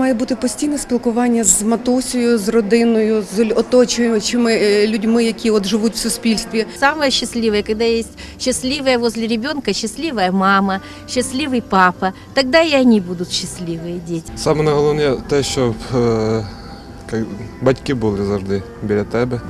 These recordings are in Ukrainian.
Має бути постійне спілкування з матусею, з родиною, з оточуючими е, людьми, які от живуть в суспільстві. Саме щасливе, коли є счастливая возле ребенка, щаслива мама, щасливий папа. Тоді і вони будуть щасливі діти. Саме головне те, щоб е, батьки були завжди біля тебе.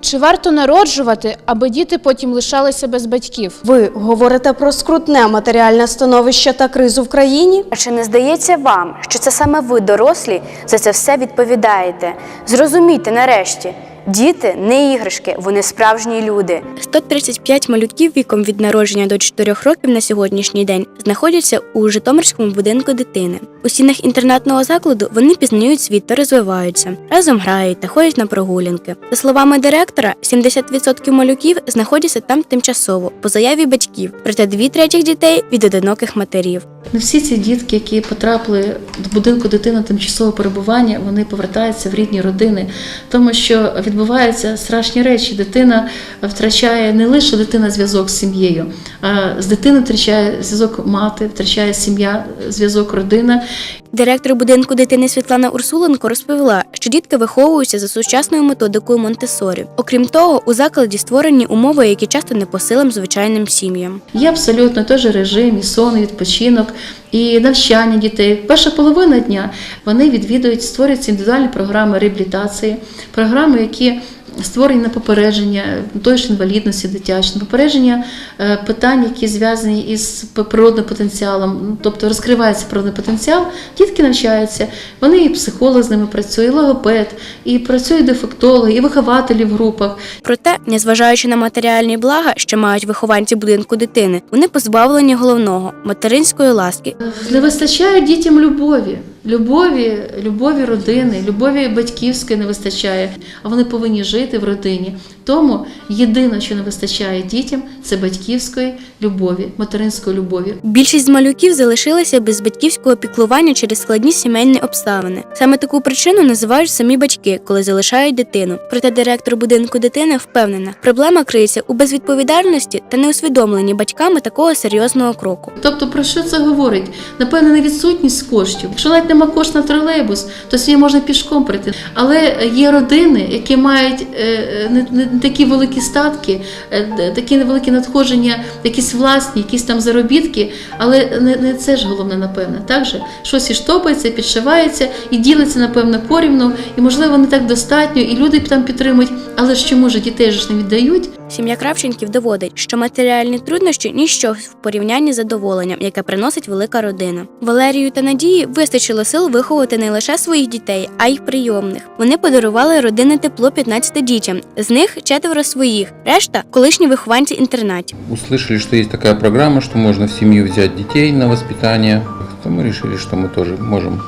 Чи варто народжувати, аби діти потім лишалися без батьків? Ви говорите про скрутне матеріальне становище та кризу в країні? А чи не здається вам, що це саме ви, дорослі, за це все відповідаєте? Зрозумійте нарешті, діти не іграшки, вони справжні люди. 135 малюків віком від народження до 4 років на сьогоднішній день знаходяться у Житомирському будинку дитини. У стінах інтернатного закладу вони пізнають світ та розвиваються, разом грають та ходять на прогулянки. За словами директора, 70% малюків знаходяться там тимчасово по заяві батьків, проте дві третіх дітей від одиноких матерів. Не всі ці дітки, які потрапили до будинку дитини тимчасового перебування, вони повертаються в рідні родини, тому що відбуваються страшні речі. Дитина втрачає не лише дитина зв'язок з сім'єю, а з дитиною втрачає зв'язок мати, втрачає сім'я, зв'язок родина. Директор будинку дитини Світлана Урсуленко розповіла, що дітки виховуються за сучасною методикою Монтесорі. Окрім того, у закладі створені умови, які часто не по силам звичайним сім'ям. Є абсолютно же режим, і сон, і відпочинок, і навчання дітей. Перша половина дня вони відвідують, створюються індивідуальні програми реабілітації, програми, які створені на попередження тої ж інвалідності дитячої, на попередження е, питань, які зв'язані із природним потенціалом, тобто розкривається природний потенціал, дітки навчаються, вони і психолог з ними працює, і логопед, і працюють дефектологи, і вихователі в групах. Проте, незважаючи на матеріальні блага, що мають вихованці будинку дитини, вони позбавлені головного материнської ласки. Не вистачає дітям любові. Любові, любові родини, любові батьківської не вистачає, а вони повинні жити в родині. Тому єдине, що не вистачає дітям, це батьківської любові, материнської любові. Більшість малюків залишилися без батьківського піклування через складні сімейні обставини. Саме таку причину називають самі батьки, коли залишають дитину. Проте директор будинку дитини впевнена, проблема криється у безвідповідальності та неусвідомленні батьками такого серйозного кроку. Тобто про що це говорить? Напевне, не відсутність коштів. Якщо навіть нема коштів на тролейбус, то сьогодні можна пішком прийти. Але є родини, які мають е, не, не такі великі статки, е, такі невеликі надходження, якісь власні, якісь там заробітки, але не це ж головне, напевне. Так же щось і штопається, підшивається і ділиться, напевно, порівну, і можливо не так достатньо, і люди там підтримують. Але ж чому ж дітей ж не віддають? Сім'я Кравченків доводить, що матеріальні труднощі ніщо в порівнянні з задоволенням, яке приносить велика родина. Валерію та Надії вистачило сил виховати не лише своїх дітей, а й прийомних. Вони подарували родинне тепло 15 дітям, з них четверо своїх, решта колишні вихованці інтернатів. услышали, что есть такая программа, что можно в семью взять детей на воспитание, то мы решили, что мы тоже можем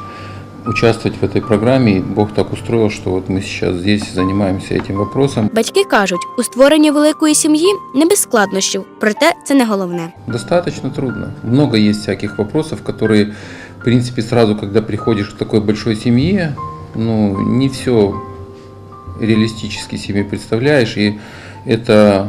участвовать в этой программе. И Бог так устроил, что вот мы сейчас здесь занимаемся этим вопросом. Батьки кажуть, у створенні великої сім'ї не без складнощів, проте це не головне. Достаточно трудно. Много есть всяких вопросов, которые, в принципе, сразу, когда приходишь к такой большой семье, ну, не все реалистически себе представляешь, и это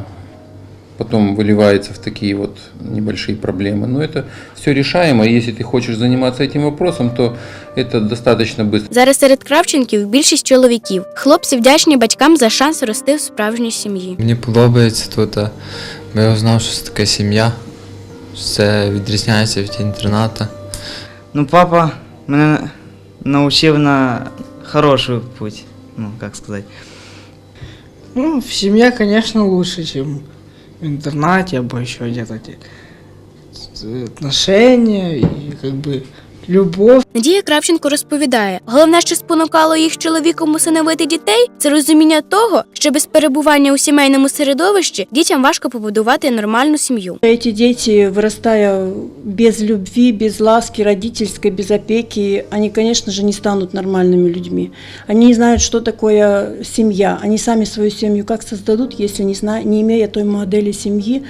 потом выливается в такие вот небольшие проблемы. Но это все решаемо, и если ты хочешь заниматься этим вопросом, то это достаточно быстро. Зараз серед кравченків більшість чоловіків. Хлопці вдячні батькам за шанс рости в справжній сім'ї. Мені подобається тут, а, бо я узнав, що це таке сім'я, що це відрізняється від інтерната. Ну, папа мене научил на хороший путь, ну, как сказать. Ну, семья, конечно, лучше, чем в интернате, або еще где-то. где- Отношения и как бы любовь. Надія Кравченко розповідає, головне, що спонукало їх з чоловіком усиновити дітей, це розуміння того, що без перебування у сімейному середовищі дітям важко побудувати нормальну сім'ю. Эти дети, вырастая без любви, без ласки родительской, без опеки, они, конечно же, не станут нормальными людьми. Они не знают, что такое семья. Они сами свою семью как создадут, если не, зна- не имея той модели семьи,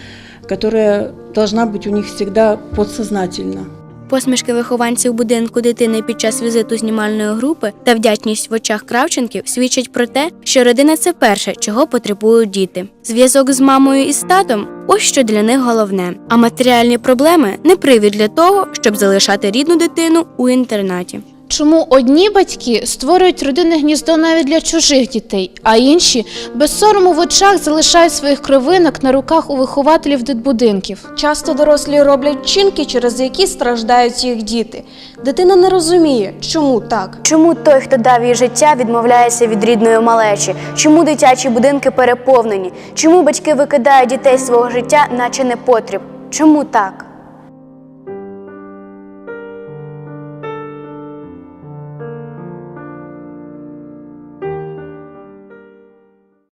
которая должна быть у них всегда подсознательно. Посмішки вихованців будинку дитини під час візиту знімальної групи та вдячність в очах Кравченків свідчать про те, що родина це перше, чого потребують діти. Зв'язок з мамою і з татом ось що для них головне. А матеріальні проблеми не привід для того, щоб залишати рідну дитину у інтернаті. Чому одні батьки створюють родинне гніздо навіть для чужих дітей, а інші без сорому в очах залишають своїх кровинок на руках у вихователів дитбудинків? Часто дорослі роблять вчинки, через які страждають їх діти. Дитина не розуміє, чому так. Чому той, хто дав їй життя, відмовляється від рідної малечі? Чому дитячі будинки переповнені? Чому батьки викидають дітей свого життя, наче непотріб? Чому так?